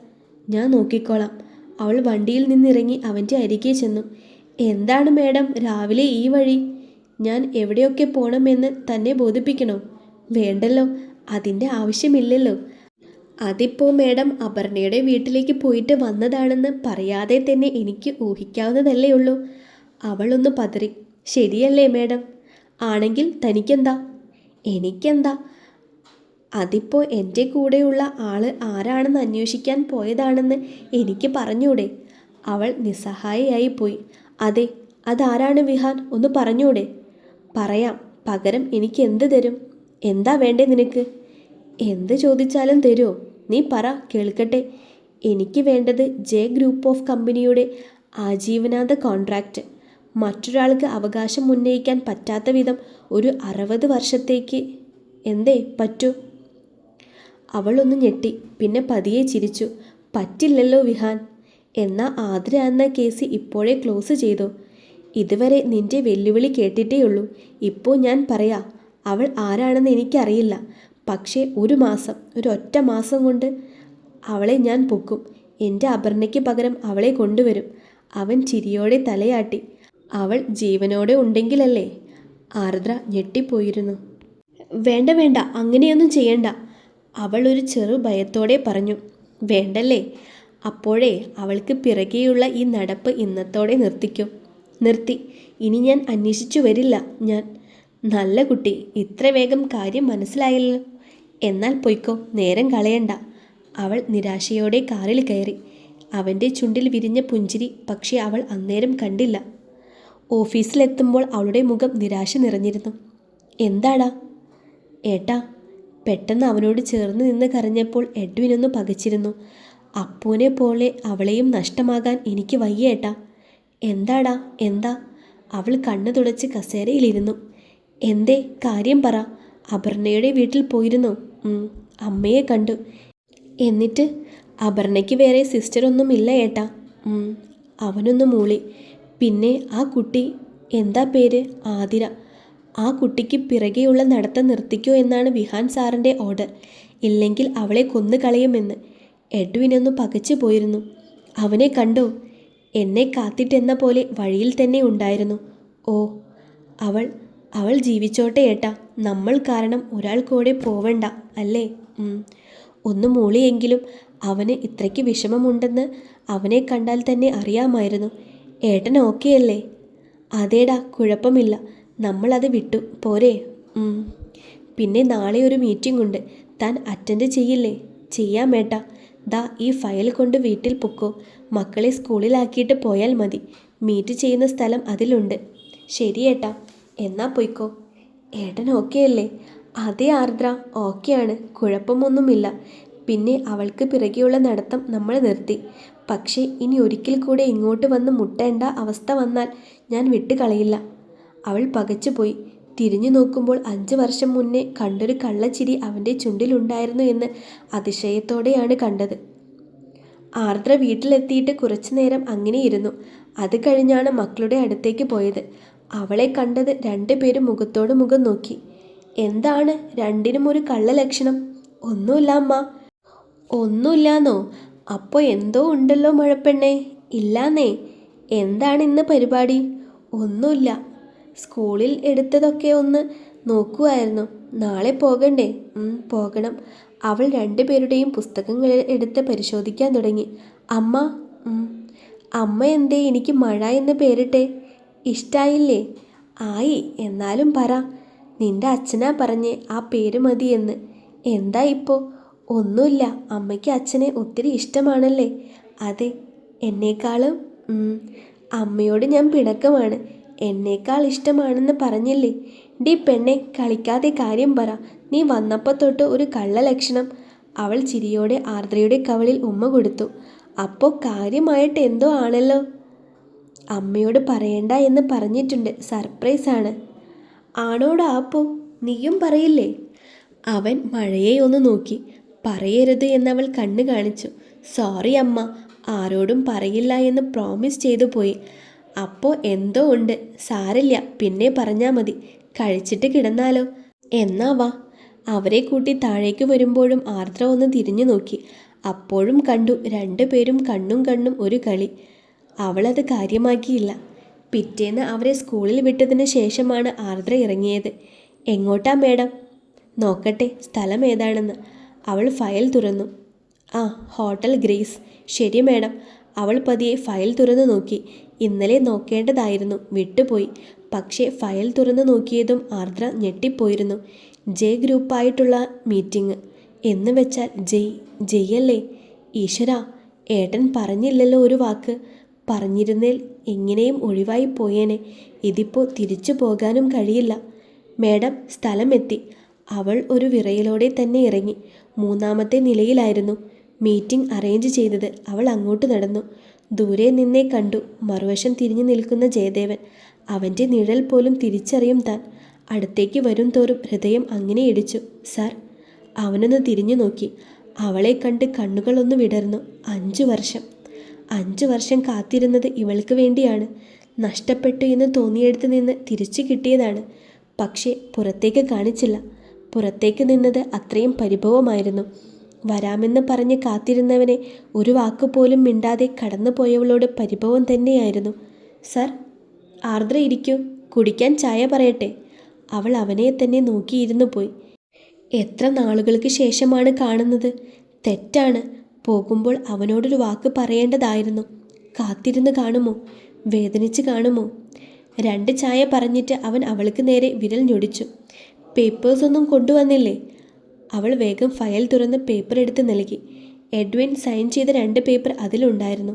Speaker 1: ഞാൻ നോക്കിക്കോളാം. അവൾ വണ്ടിയിൽ നിന്നിറങ്ങി അവന്റെ അരികെ ചെന്നു. എന്താണ് മേഡം? രാവിലെ ഈ വഴി? ഞാൻ എവിടെയൊക്കെ പോകണമെന്ന് തന്നെ ബോധിപ്പിക്കണോ? വേണ്ടല്ലോ അതിന്റെ ആവശ്യമില്ലല്ലോ. അതിപ്പോൾ മേഡം അപർണയുടെ വീട്ടിലേക്ക് പോയിട്ട് വന്നതാണെന്ന് പറയാതെ തന്നെ എനിക്ക് ഊഹിക്കാവുന്നതല്ലേ ഉള്ളൂ. അവളൊന്ന് പതറി ശരിയല്ലേ മേഡം? ആണെങ്കിൽ തനിക്കെന്താ? എനിക്കെന്താ? അതിപ്പോൾ എന്റെ കൂടെയുള്ള ആൾ ആരാണെന്ന് അന്വേഷിക്കാൻ പോയതാണെന്ന് എനിക്ക് പറഞ്ഞൂടെ? അവൾ നിസ്സഹായയായി പോയി അതെ അതാരാണ് വിഹാൻ? ഒന്ന് പറഞ്ഞൂടെ? പറയാം. പകരം എനിക്ക് എന്ത് തരും? എന്താ വേണ്ടേ നിനക്ക്? എന്ത് ചോദിച്ചാലും തരുമോ നീ പറ കേൾക്കട്ടെ. എനിക്ക് വേണ്ടത് ജെ ഗ്രൂപ്പ് ഓഫ് കമ്പനിയുടെ ആജീവനാന്ത കോൺട്രാക്റ്റ് മറ്റൊരാൾക്ക് അവകാശം ഉന്നയിക്കാൻ പറ്റാത്ത വിധം ഒരു അറുപത് വർഷത്തേക്ക് എന്തേ പറ്റൂ? അവളൊന്ന് ഞെട്ടി. പിന്നെ പതിയെ ചിരിച്ചു. പറ്റില്ലല്ലോ വിഹാൻ. എന്നാ ആതിര എന്ന കേസ് ഇപ്പോഴേ ക്ലോസ് ചെയ്തു. ഇതുവരെ നിന്റെ വെല്ലുവിളി കേട്ടിട്ടേയുള്ളൂ. ഇപ്പോൾ ഞാൻ പറയാ അവൾ ആരാണെന്ന് എനിക്കറിയില്ല. പക്ഷേ ഒരു മാസം ഒരു ഒറ്റ മാസം കൊണ്ട് അവളെ ഞാൻ പൊക്കും. എന്റെ അപർണയ്ക്ക് പകരം അവളെ കൊണ്ടുവരും. അവൻ ചിരിയോടെ തലയാട്ടി അവൾ ജീവനോടെ ഉണ്ടെങ്കിലല്ലേ? ആർദ്ര ഞെട്ടിപ്പോയിരുന്നു. വേണ്ട വേണ്ട അങ്ങനെയൊന്നും ചെയ്യണ്ട. അവൾ ഒരു ചെറു ഭയത്തോടെ പറഞ്ഞു വേണ്ടല്ലേ? അപ്പോഴേ അവൾക്ക് പിറകെയുള്ള ഈ നടപ്പ് ഇന്നത്തോടെ നിർത്തിക്കും. നിർത്തി. ഇനി ഞാൻ അന്വേഷിച്ചു വരില്ല ഞാൻ. നല്ല കുട്ടി ഇത്ര വേഗം കാര്യം മനസ്സിലായല്ലോ. എന്നാൽ പൊയ്ക്കോ നേരം കളയണ്ട. അവൾ നിരാശയോടെ കാറിൽ കയറി. അവന്റെ ചുണ്ടിൽ വിരിഞ്ഞ പുഞ്ചിരി പക്ഷേ അവൾ അന്നേരം കണ്ടില്ല. ഓഫീസിലെത്തുമ്പോൾ അവളുടെ മുഖം നിരാശ നിറഞ്ഞിരുന്നു. എന്താടാ? ഏട്ടാ പെട്ടെന്ന് അവനോട് ചേർന്ന് നിന്ന് കരഞ്ഞപ്പോൾ എഡ്വിനൊന്ന് പകച്ചിരുന്നു. അപ്പൂനെ പോലെ അവളെയും നഷ്ടമാകാൻ എനിക്ക് വയ്യ ഏട്ടാ. എന്താടാ? എന്താ? അവൾ കണ്ണു തുടച്ച് കസേരയിലിരുന്നു. എന്തേ? കാര്യം പറ. അപർണയുടെ വീട്ടിൽ പോയിരുന്നു. അമ്മയെ കണ്ടു. എന്നിട്ട്? അപർണയ്ക്ക് വേറെ സിസ്റ്ററൊന്നും ഇല്ല ഏട്ടാ. അവനൊന്ന് മൂളി. പിന്നെ ആ കുട്ടി എന്താ പേര്? ആതിര. ആ കുട്ടിക്ക് പിറകെയുള്ള നടത്തം നിർത്തിക്കോ എന്നാണ് വിഹാൻ സാറിന്റെ ഓർഡർ. ഇല്ലെങ്കിൽ അവളെ കൊന്നു കളയുമെന്ന് എഡ്വിനൊന്ന് പകച്ചു പോയിരുന്നു അവനെ കണ്ടോ. എന്നെ കാത്തിട്ടെന്ന പോലെ വഴിയിൽ തന്നെ ഉണ്ടായിരുന്നു. ഓ അവൾ അവൾ ജീവിച്ചോട്ടെ ഏട്ടാ. നമ്മൾ കാരണം ഒരാൾ കൂടെ പോവണ്ട അല്ലേ. ഒന്ന് മൂളിയെങ്കിലും അവന് ഇത്രയ്ക്ക് വിഷമമുണ്ടെന്ന് അവനെ കണ്ടാൽ തന്നെ അറിയാമായിരുന്നു. ഏട്ടൻ ഓക്കെ അല്ലേ അതേടാ കുഴപ്പമില്ല. നമ്മളത് വിട്ടു. പോരെ. പിന്നെ നാളെ ഒരു മീറ്റിംഗ് ഉണ്ട്. താൻ അറ്റൻഡ് ചെയ്യില്ലേ? ചെയ്യാം ഏട്ടാ. ദാ ഈ ഫയൽ കൊണ്ട് വീട്ടിൽ പൊക്കോ. മക്കളെ സ്കൂളിലാക്കിയിട്ട് പോയാൽ മതി. മീറ്റ് ചെയ്യുന്ന സ്ഥലം അതിലുണ്ട്. ശരി ഏട്ടാ. എന്നാ പൊയ്ക്കോ. ഏട്ടൻ ഓക്കെ അല്ലേ? അതേ ആർദ്ര ഓക്കെയാണ് കുഴപ്പമൊന്നുമില്ല. പിന്നെ അവൾക്ക് പിറകെയുള്ള നടത്തം നമ്മൾ നിർത്തി. പക്ഷേ ഇനി ഒരിക്കൽ കൂടെ ഇങ്ങോട്ട് വന്ന് മുട്ടേണ്ട അവസ്ഥ വന്നാൽ ഞാൻ വിട്ടുകളയില്ല. അവൾ പകച്ചുപോയി. തിരിഞ്ഞു നോക്കുമ്പോൾ അഞ്ച് വർഷം മുന്നേ കണ്ടൊരു കള്ളച്ചിരി അവന്റെ ചുണ്ടിലുണ്ടായിരുന്നു എന്ന് അതിശയത്തോടെയാണ് കണ്ടത്. ആർദ്ര വീട്ടിലെത്തിയിട്ട് കുറച്ചു നേരം അങ്ങനെ ഇരുന്നു. അത് കഴിഞ്ഞാണ് മക്കളുടെ അടുത്തേക്ക് പോയത്. അവളെ കണ്ടത് രണ്ടുപേരും മുഖത്തോട് മുഖം നോക്കി. എന്താണ്? രണ്ടിനും ഒരു കള്ള ലക്ഷണം. ഒന്നുമില്ല അമ്മ. ഒന്നുമില്ലാന്നോ? അപ്പോൾ എന്തോ ഉണ്ടല്ലോ മുഴപ്പെണ്ണേ. ഇല്ലാന്നേ. എന്താണ് ഇന്ന് പരിപാടി? ഒന്നുമില്ല. സ്കൂളിൽ എടുത്തതൊക്കെ ഒന്ന് നോക്കുമായിരുന്നു നാളെ പോകണ്ടേ? പോകണം. അവൾ രണ്ടുപേരുടെയും പുസ്തകങ്ങൾ എടുത്ത് പരിശോധിക്കാൻ തുടങ്ങി. അമ്മ അമ്മ എന്തേ എനിക്ക് മഴ എന്ന് പേരിട്ടെ. ഇഷ്ടായില്ലേ? ആയി എന്നാലും പറ. നിന്റെ അച്ഛനാ പറഞ്ഞേ ആ പേര് മതി എന്ന്. എന്താ ഇപ്പോൾ ഒന്നുമില്ല. അമ്മയ്ക്ക് അച്ഛനെ ഒത്തിരി ഇഷ്ടമാണല്ലേ? അതെ എന്നേക്കാളും അമ്മയോട് ഞാൻ പിണക്കമാണ്. എന്നേക്കാൾ ഇഷ്ടമാണെന്ന് പറഞ്ഞില്ലേ? ഡി പെണ്ണെ കളിക്കാതെ കാര്യം പറ. നീ വന്നപ്പോൾ തൊട്ട് ഒരു കള്ള ലക്ഷണം അവൾ ചിരിയോടെ ആർദ്രയുടെ കവളിൽ ഉമ്മ കൊടുത്തു. അപ്പോൾ കാര്യമായിട്ട് എന്തോ ആണല്ലോ? അമ്മയോട് പറയണ്ട എന്ന് പറഞ്ഞിട്ടുണ്ട്. സർപ്രൈസാണ് ആണോടാ അപ്പോ? നീയും പറയില്ലേ? അവൻ മഴയെ ഒന്ന് നോക്കി. പറയരുത് എന്നവൾ കണ്ണു കാണിച്ചു. സോറി അമ്മ. ആരോടും പറയില്ല എന്ന് പ്രോമിസ് ചെയ്തു പോയി. അപ്പോൾ എന്തോ ഉണ്ട്. സാരില്ല പിന്നെ പറഞ്ഞാൽ മതി. കഴിച്ചിട്ട് കിടന്നാലോ? എന്നാ വാ. അവരെ കൂട്ടി താഴേക്ക് വരുമ്പോഴും ആർദ്ര ഒന്ന് തിരിഞ്ഞു നോക്കി. അപ്പോഴും കണ്ടു രണ്ടുപേരും കണ്ണും കണ്ണും ഒരു കളി. അവളത് കാര്യമാക്കിയില്ല. പിറ്റേന്ന് അവരെ സ്കൂളിൽ വിട്ടതിന് ശേഷമാണ് ആർദ്ര ഇറങ്ങിയത്. എങ്ങോട്ടാ മേഡം? നോക്കട്ടെ സ്ഥലം ഏതാണെന്ന്. അവൾ ഫയൽ തുറന്നു. ആ ഹോട്ടൽ ഗ്രേസ്. ശരി മേഡം. അവൾ പതിയെ ഫയൽ തുറന്നു നോക്കി. ഇന്നലെ നോക്കേണ്ടതായിരുന്നു. വിട്ടുപോയി. പക്ഷേ ഫയൽ തുറന്നു നോക്കിയതും ആർദ്ര ഞെട്ടിപ്പോയിരുന്നു. J ഗ്രൂപ്പായിട്ടുള്ള meeting. എന്ന് വെച്ചാൽ ജയ് ജയ്യല്ലേ? ഈശ്വര ഏട്ടൻ പറഞ്ഞില്ലല്ലോ ഒരു വാക്ക്. പറഞ്ഞിരുന്നേൽ എങ്ങനെയും ഒഴിവായി പോയേനെ. ഇതിപ്പോൾ തിരിച്ചു പോകാനും കഴിയില്ല. മേഡം സ്ഥലമെത്തി. അവൾ ഒരു വിറയിലൂടെ തന്നെ ഇറങ്ങി. മൂന്നാമത്തെ നിലയിലായിരുന്നു മീറ്റിംഗ് അറേഞ്ച് ചെയ്തത്. അവൾ അങ്ങോട്ട് നടന്നു. ദൂരെ നിന്നേ കണ്ടു. മറുവശം തിരിഞ്ഞു നിൽക്കുന്ന ജയദേവൻ. അവന്റെ നിഴൽ പോലും തിരിച്ചറിയും താൻ. അടുത്തേക്ക് വരും തോറും ഹൃദയം അങ്ങനെ ഇടിച്ചു. സാർ അവനൊന്ന് തിരിഞ്ഞു നോക്കി. അവളെ കണ്ട് കണ്ണുകളൊന്ന് വിടർന്നു. അഞ്ചു വർഷം. അഞ്ചു വർഷം കാത്തിരുന്നത് ഇവൾക്ക് വേണ്ടിയാണ്. നഷ്ടപ്പെട്ടു എന്ന് തോന്നിയെടുത്ത് നിന്ന് തിരിച്ചു കിട്ടിയതാണ്. പക്ഷേ പുറത്തേക്ക് കാണിച്ചില്ല. പുറത്തേക്ക് നിന്നത് അത്രയും പരിഭവമായിരുന്നു. വരാമെന്ന് പറഞ്ഞ് കാത്തിരുന്നവനെ ഒരു വാക്കുപോലും മിണ്ടാതെ കടന്നുപോയവളോട് പരിഭവം തന്നെയായിരുന്നു. സർ ആർദ്ര ഇരിക്കൂ കുടിക്കാൻ ചായ പറയട്ടെ. അവൾ അവനെ തന്നെ നോക്കിയിരുന്നു പോയി. എത്ര നാളുകൾക്ക് ശേഷമാണ് കാണുന്നത്? തെറ്റാണ്. പോകുമ്പോൾ അവനോടൊരു വാക്ക് പറയേണ്ടതായിരുന്നു. കാത്തിരുന്ന് കാണുമോ? വേദനിച്ച് കാണുമോ? രണ്ട് ചായ പറഞ്ഞിട്ട് അവൻ അവൾക്ക് നേരെ വിരൽ ഞൊടിച്ചു. പേപ്പേഴ്സൊന്നും കൊണ്ടുവന്നില്ലേ? അവൾ വേഗം ഫയൽ തുറന്ന് പേപ്പർ എടുത്ത് നൽകി. എഡ്വിൻ സൈൻ ചെയ്ത രണ്ട് പേപ്പർ അതിലുണ്ടായിരുന്നു.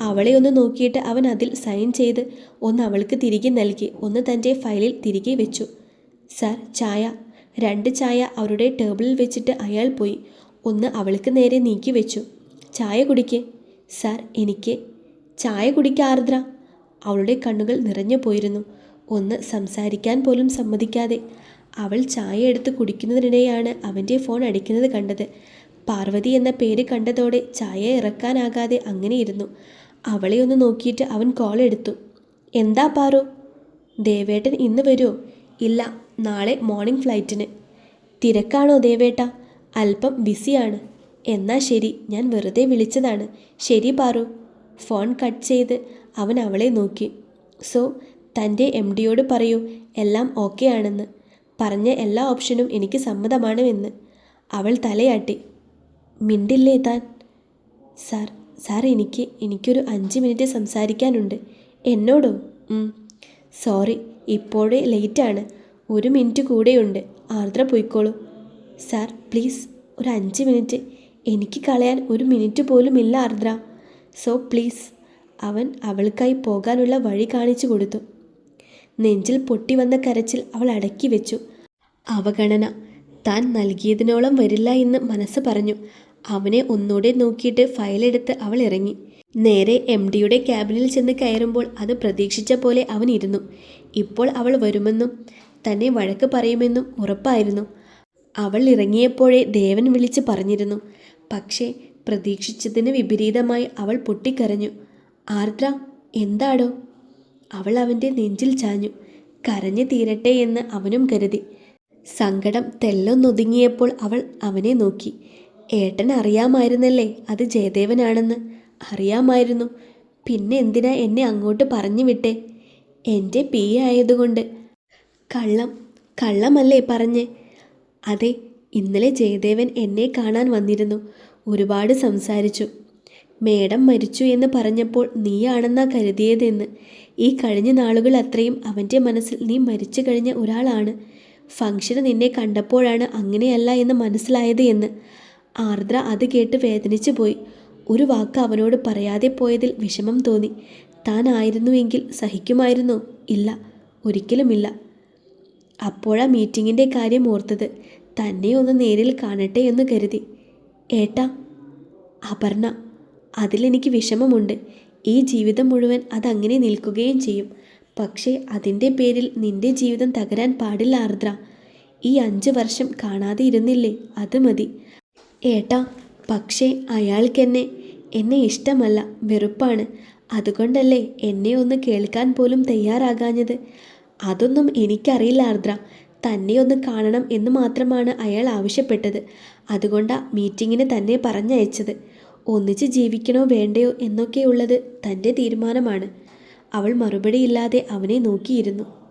Speaker 1: അവളെ ഒന്ന് നോക്കിയിട്ട് അവൻ അതിൽ സൈൻ ചെയ്ത് ഒന്ന് അവൾക്ക് തിരികെ നൽകി. ഒന്ന് തന്റെ ഫയലിൽ തിരികെ വെച്ചു. സർ ചായ. രണ്ട് ചായ അവരുടെ ടേബിളിൽ വെച്ചിട്ട് അയാൾ പോയി. ഒന്ന് അവൾക്ക് നേരെ നീക്കി വെച്ചു. ചായ കുടിക്കേ. സാർ എനിക്ക്. ചായ കുടിക്കാർദ്ര അവളുടെ കണ്ണുകൾ നിറഞ്ഞു പോയിരുന്നു. ഒന്ന് സംസാരിക്കാൻ പോലും സമ്മതിക്കാതെ അവൾ ചായ എടുത്ത് കുടിക്കുന്നതിനിടെയാണ് അവന്റെ ഫോൺ അടിക്കുന്നത് കണ്ടത്. പാർവതി എന്ന പേര് കണ്ടതോടെ ചായ ഇറക്കാനാകാതെ അങ്ങനെ ഇരുന്നു. അവളെ ഒന്ന് നോക്കിയിട്ട് അവൻ കോൾ എടുത്തു. എന്താ പാറു? ദേവേട്ടൻ ഇന്ന് വരുമോ ഇല്ല നാളെ മോർണിംഗ് ഫ്ലൈറ്റിന്. തിരക്കാണോ ദേവേട്ട? അല്പം ബിസിയാണ്. എന്നാ ശരി ഞാൻ വെറുതെ വിളിച്ചതാണ്. ശരി പാറു. ഫോൺ കട്ട് ചെയ്ത് അവൻ അവളെ നോക്കി. സോ തന്റെ എം ഡിയോട് പറയൂ എല്ലാം ഓക്കെ ആണെന്ന്. പറഞ്ഞ എല്ലാ ഓപ്ഷനും എനിക്ക് സമ്മതമാണ് എന്ന് അവൾ തലയാട്ടി. മിണ്ടില്ലേ താൻ? സാർ സാർ എനിക്ക് എനിക്കൊരു അഞ്ച് മിനിറ്റ് സംസാരിക്കാനുണ്ട്. എന്നോടോ? സോറി ഇപ്പോഴേ ലേറ്റാണ്. ഒരു മിനിറ്റ് കൂടെയുണ്ട്. ആർദ്ര പോയിക്കോളൂ. സാർ പ്ലീസ് ഒരു അഞ്ച് മിനിറ്റ്. എനിക്ക് കളയാൻ ഒരു മിനിറ്റ് പോലും ഇല്ല ആർദ്ര. So please. അവൻ അവൾക്കായി പോകാനുള്ള വഴി കാണിച്ചു കൊടുത്തു. നെഞ്ചിൽ പൊട്ടിവന്ന കരച്ചിൽ അവൾ അടക്കി വെച്ചു. അവഗണന. താൻ നൽകിയതിനോളം വരില്ല എന്ന് മനസ്സ് പറഞ്ഞു. അവനെ ഒന്നുകൂടെ നോക്കിയിട്ട് ഫയലെടുത്ത് അവൾ ഇറങ്ങി. നേരെ എം ഡിയുടെ ക്യാബിനിൽ ചെന്ന് കയറുമ്പോൾ അത് പ്രതീക്ഷിച്ച പോലെ അവൻ ഇരുന്നു. ഇപ്പോൾ അവൾ വരുമെന്നും തന്നെ വഴക്ക് പറയുമെന്നും ഉറപ്പായിരുന്നു. അവൾ ഇറങ്ങിയപ്പോഴേ ദേവൻ വിളിച്ച് പറഞ്ഞിരുന്നു. പക്ഷേ പ്രതീക്ഷിച്ചതിന് വിപരീതമായി അവൾ പൊട്ടിക്കരഞ്ഞു. ആർദ്ര എന്താടോ? അവൾ അവന്റെ നെഞ്ചിൽ ചാഞ്ഞു. കരഞ്ഞു തീരട്ടെ എന്ന് അവനും കരുതി. സങ്കടം തെല്ലൊന്നൊതുങ്ങിയപ്പോൾ അവൾ അവനെ നോക്കി. ഏട്ടൻ അറിയാമായിരുന്നല്ലേ അത് ജയദേവനാണെന്ന്? അറിയാമായിരുന്നു. പിന്നെ എന്തിനാ എന്നെ അങ്ങോട്ട് പറഞ്ഞു വിട്ടേ? എന്റെ പി ആയതുകൊണ്ട്. കള്ളം കള്ളമല്ലേ പറഞ്ഞ്? അതെ ഇന്നലെ ജയദേവൻ എന്നെ കാണാൻ വന്നിരുന്നു. ഒരുപാട് സംസാരിച്ചു. മേഡം മരിച്ചു എന്ന് പറഞ്ഞപ്പോൾ നീയാണെന്നാ കരുതിയതെന്ന്. ഈ കഴിഞ്ഞ നാളുകൾ അത്രയും അവന്റെ മനസ്സിൽ നീ മരിച്ചു കഴിഞ്ഞ ഒരാളാണ്. ഫംഗ്ഷന് നിന്നെ കണ്ടപ്പോഴാണ് അങ്ങനെയല്ല എന്ന് മനസ്സിലായത് എന്ന്. ആർദ്ര അത് കേട്ട് വേദനിച്ചു പോയി. ഒരു വാക്ക് അവനോട് പറയാതെ പോയതിൽ വിഷമം തോന്നി. താനായിരുന്നുവെങ്കിൽ സഹിക്കുമായിരുന്നോ? ഇല്ല. ഒരിക്കലുമില്ല അപ്പോഴാ മീറ്റിങ്ങിന്റെ കാര്യം ഓർത്തത്. തന്നെ ഒന്ന് നേരിൽ കാണട്ടെ എന്ന് കരുതി. ഏട്ടാ അപർണ അതിലെനിക്ക് വിഷമമുണ്ട്. ഈ ജീവിതം മുഴുവൻ അതങ്ങനെ നിൽക്കുകയും ചെയ്യും. പക്ഷേ അതിന്റെ പേരിൽ നിന്റെ ജീവിതം തകരാൻ പാടില്ല ആർദ്ര. ഈ അഞ്ച് വർഷം കാണാതെ ഇരുന്നില്ലേ? അത് മതി. ഏട്ടാ പക്ഷേ അയാൾക്കെന്നെ എന്നെ ഇഷ്ടമല്ല വെറുപ്പാണ്. അതുകൊണ്ടല്ലേ എന്നെ ഒന്ന് കേൾക്കാൻ പോലും തയ്യാറാകാഞ്ഞത്? അതൊന്നും എനിക്കറിയില്ല ആർദ്ര. തന്നെ ഒന്ന് കാണണം എന്ന് മാത്രമാണ് അയാൾ ആവശ്യപ്പെട്ടത്. അതുകൊണ്ടാ മീറ്റിങ്ങിന് തന്നെ പറഞ്ഞയച്ചത്. ഒന്നിച്ച് ജീവിക്കണോ വേണ്ടയോ എന്നൊക്കെയുള്ളത് തന്റെ തീരുമാനമാണ്. അവൾ മറുപടിയില്ലാതെ അവനെ നോക്കിയിരുന്നു.